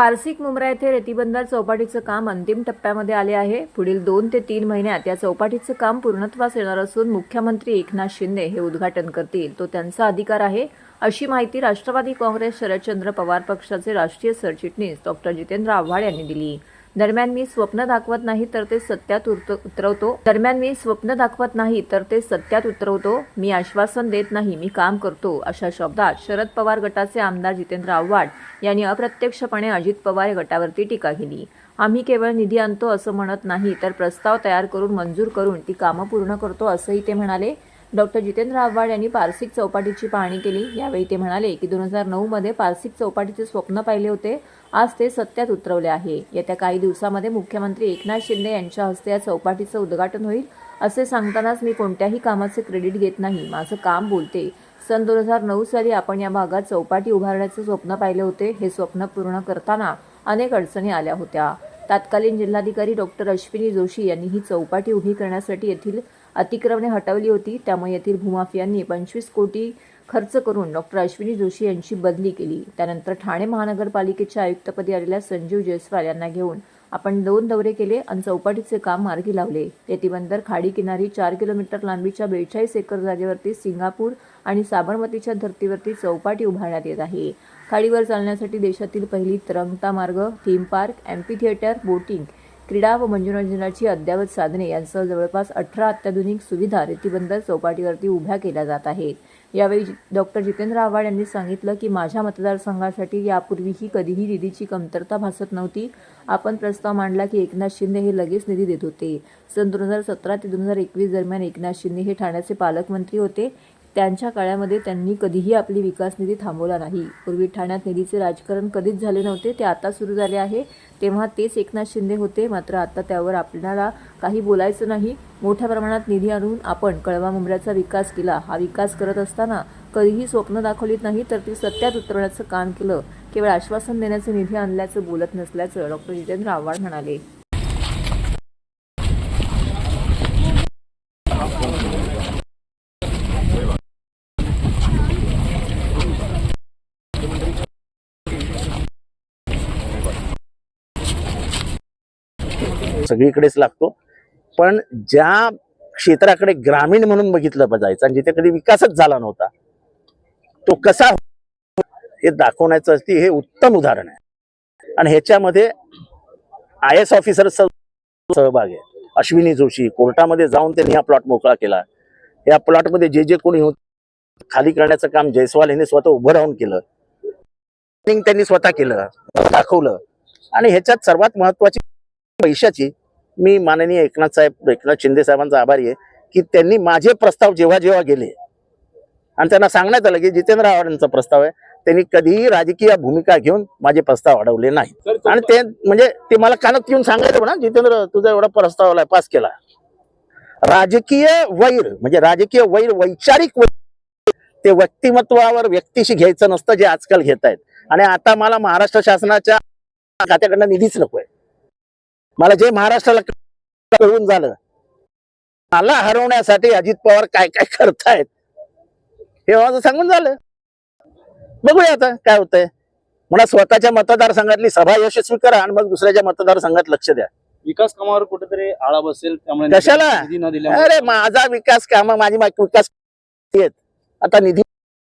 पारसिक मुंब्रा येथे रेतीबंदर चौपाटीचं काम अंतिम टप्प्यामध्ये आले आहे. पुढील दोन ते तीन महिन्यात या चौपाटीचं काम पूर्णत्वास येणार असून मुख्यमंत्री एकनाथ शिंदे हे उद्घाटन करतील. तो त्यांचा अधिकार आहे अशी माहिती राष्ट्रवादी काँग्रेस शरदचंद्र पवार पक्षाचे राष्ट्रीय सरचिटणीस डॉक्टर जितेंद्र आव्हाड यांनी दिली. दरम्यान मी स्वप्न दाखवत नाही तर ते सत्यात उरत- उतरवतो. दरम्यान मी स्वप्न दाखवत नाही तर ते सत्यात उतरवतो. मी आश्वासन देत नाही मी काम करतो अशा शब्दात शरद पवार गटाचे आमदार जितेंद्र आव्हाड यांनी अप्रत्यक्षपणे अजित पवार या गटावरती टीका केली. आम्ही केवळ निधी आणतो असं म्हणत नाही तर प्रस्ताव तयार करून मंजूर करून ती कामं पूर्ण करतो असंही ते म्हणाले. डॉक्टर जितेंद्र आव्हाड यांनी पारसिक चौपाटीची पाहणी केली. यावेळी ते म्हणाले की दोन हजार नऊमध्ये पारसिक चौपाटीचे स्वप्न पाहिले होते. आज ते सत्यात उतरवले आहे. येत्या काही दिवसामध्ये मुख्यमंत्री एकनाथ शिंदे यांच्या हस्ते या चौपाटीचं उद्घाटन होईल असे सांगतानाच मी कोणत्याही कामाचे क्रेडिट घेत नाही. माझं काम बोलते. सन दोन हजार नऊ साली आपण या भागात चौपाटी उभारण्याचे स्वप्न पाहिले होते. हे स्वप्न पूर्ण करताना अनेक अडचणी आल्या होत्या. तत्कालीन जिल्हाधिकारी डॉक्टर अश्विनी जोशी यांनी ही चौपाटी उभी करण्यासाठी येथील अतिक्रमणे हटवली होती. त्यामुळे येथील भूमाफियांनी पंचवीस कोटी खर्च करून डॉक्टर अश्विनी जोशी यांची बदली केली. त्यानंतर ठाणे महानगरपालिकेच्या आयुक्तपदी आलेल्या संजीव जयस्वाल यांना घेऊन आपण दोन दौरे केले आणि चौपाटीचे काम मार्गी लावले. येतीबंदर खाडी किनारी चार किलोमीटर लांबीच्या बेचाळीस एकर जागेवरती सिंगापूर आणि साबरमतीच्या धर्तीवरती चौपाटी उभारण्यात येत आहे. खाडीवर चालण्यासाठी देशातील पहिली तरंगता मार्ग theme park amphitheatre boating क्रीडा व मनोरंजनाची अद्ययावत साधने यांसह जवळपास अठरा अत्याधुनिक सुविधा रेतीबंदर चौपाटीवरती उभ्या केल्या जात आहेत. यावेळी डॉक्टर जितेंद्र आव्हाड यांनी सांगितलं की माझ्या मतदारसंघासाठी यापूर्वीही कधीही निधीची कमतरता भासत नव्हती. आपण प्रस्ताव मांडला की एकनाथ शिंदे हे लगेच निधी देत होते. सन दोन हजार सतरा ते दोन हजार एकवीस दरम्यान एकनाथ शिंदे हे ठाण्याचे पालकमंत्री होते. त्यांच्या काळामध्ये त्यांनी कधीही आपली विकास निधी थांबवला नाही. पूर्वी ठाण्यात निधीचे राजकारण कधीच झाले नव्हते ते आता सुरू झाले आहे. तेव्हा तेच एकनाथ शिंदे होते मात्र आता त्यावर आपल्याला काही बोलायचं नाही. मोठ्या प्रमाणात निधी आणून आपण कळवा मुंबऱ्याचा विकास केला. हा विकास करत असताना कधीही स्वप्न दाखवलीत नाही तर ती सत्यात उतरवण्याचं काम केलं. केवळ आश्वासन देण्याचे निधी आणल्याचं बोलत नसल्याचं डॉक्टर जितेंद्र आव्हाड म्हणाले. सगळीकडेच लागतो. पण ज्या क्षेत्राकडे ग्रामीण म्हणून बघितलं जायचं आणि जिथे कधी विकासच झाला नव्हता तो कसा हे दाखवण्याचं असते हे उत्तम उदाहरण आहे. आणि ह्याच्यामध्ये आय एस ऑफिसर सहभाग आहे अश्विनी जोशी कोर्टामध्ये जाऊन त्यांनी हा प्लॉट मोकळा केला. या प्लॉटमध्ये जे जे कोणी होत खाली करण्याचं काम जयस्वाल यांनी स्वतः उभं राहून केलं. त्यांनी स्वतः केलं दाखवलं. आणि ह्याच्यात सर्वात महत्वाची पैशाची मी माननीय एकनाथ साहेब एकनाथ शिंदे साहेबांचा आभारी आहे की त्यांनी माझे प्रस्ताव जेव्हा जेव्हा गेले आणि त्यांना सांगण्यात आलं की जितेंद्र आव्हाडांचा प्रस्ताव आहे त्यांनी कधीही राजकीय भूमिका घेऊन माझे प्रस्ताव अडवले नाही. आणि ते म्हणजे ते मला कानात येऊन सांगायचं ना जितेंद्र तुझा एवढा प्रस्ताव आलाय पास केला. राजकीय वैर म्हणजे राजकीय वैर वैचारिक वैर ते व्यक्तिमत्वावर व्यक्तीशी घ्यायचं नसतं जे आजकाल घेत आहेत आणि आता मला महाराष्ट्र शासनाच्या खात्याकडनं निधीच नकोय मला जे महाराष्ट्राला कळून झालं मला हरवण्यासाठी अजित पवार काय काय करतायत हे माझं सांगून झालं. बघूया आता काय होतंय. म्हणा स्वतःच्या मतदारसंघातली सभा यशस्वी करा आणि मग दुसऱ्याच्या मतदारसंघात लक्ष द्या. विकास कामावर कुठेतरी आळा बसेल त्यामुळे कशाला? अरे माझा विकास काम माझी विकास आहेत. आता निधी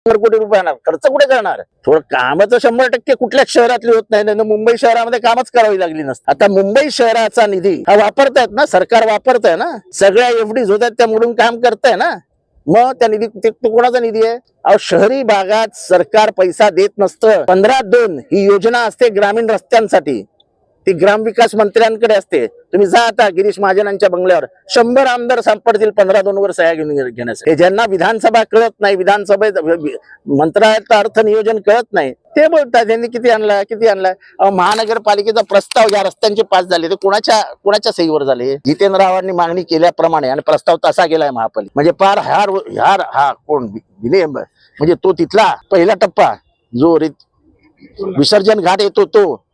शंभर कोटी रुपये खर्च कुठे करणार? थोडं कामाचं शंभर टक्के कुठल्याच शहरातली होत नाही ना मुंबई शहरामध्ये कामच करावी लागली नसतं. आता मुंबई शहराचा निधी हा वापरतायत ना सरकार वापरतंय ना? सगळ्या एफडीज होत त्या मोडून काम करताय ना? मग त्या निधी तो कोणाचा निधी आहे? अहो शहरी भागात सरकार पैसा देत नसतं. पंधरा दोन ही योजना असते ग्रामीण रस्त्यांसाठी. ती ग्रामविकास मंत्र्यांकडे असते. तुम्ही जा आता गिरीश महाजनांच्या बंगल्यावर. शंभर आमदार सापडतील पंधरा दोन वर सह्या घेऊन घेण्यासाठी. हे ज्यांना विधानसभा कळत नाही विधानसभेत मंत्रालयाचं अर्थ नियोजन कळत नाही ते बोलतात त्यांनी किती आणला किती आणलाय? महानगरपालिकेचा प्रस्ताव या रस्त्यांचे पास झाले ते कोणाच्या कोणाच्या सहीवर झाले? जितेंद्र मागणी केल्याप्रमाणे आणि प्रस्ताव तसा गेलाय महापालिका म्हणजे पार हार हार हा कोण विनय म्हणजे तो तिथला पहिला टप्पा. जो विसर्जन घाट येतो तो.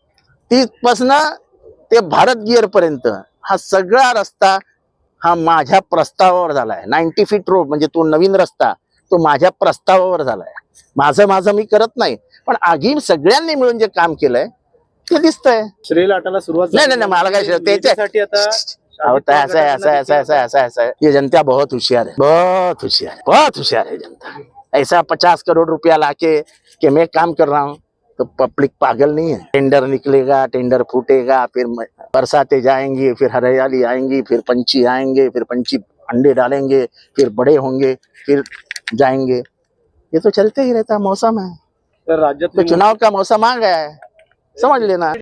तिथपासनं ते भारत गिअर पर्यंत हा सगळा रस्ता हा माझ्या प्रस्तावावर झालाय. नाईन्टी फीट रोड म्हणजे तो नवीन रस्ता तो माझ्या प्रस्तावावर झालाय. माझं माझं मी करत नाही पण आगी सगळ्यांनी मिळून जे काम केलंय ते दिसतंय. श्रेय लाटाला सुरुवात नाही, नाही, नाही, मला काय त्याच्यासाठी आता अब तो ऐसा ऐसा ऐसा ऐसा ऐसा ऐसा ये जनता बहुत होशियार है बहुत होशियार बहुत होशियार है जनता. ऐसा पचास करोड़ रुपया लाके कि मैं काम कर रहा हूँ. तो पब्लिक पागल नहीं है। टेंडर निकलेगा टेंडर फूटेगा फिर बरसाते जाएँगी फिर हरियाली आएँगी फिर पंछी आएँगे फिर पंछी अंडे डालेंगे फिर बड़े होंगे फिर जाएँगे। ये तो चलते ही रहता है मौसम है। राज्य तो चुनाव का मौसम आ गया है। समझ लेना।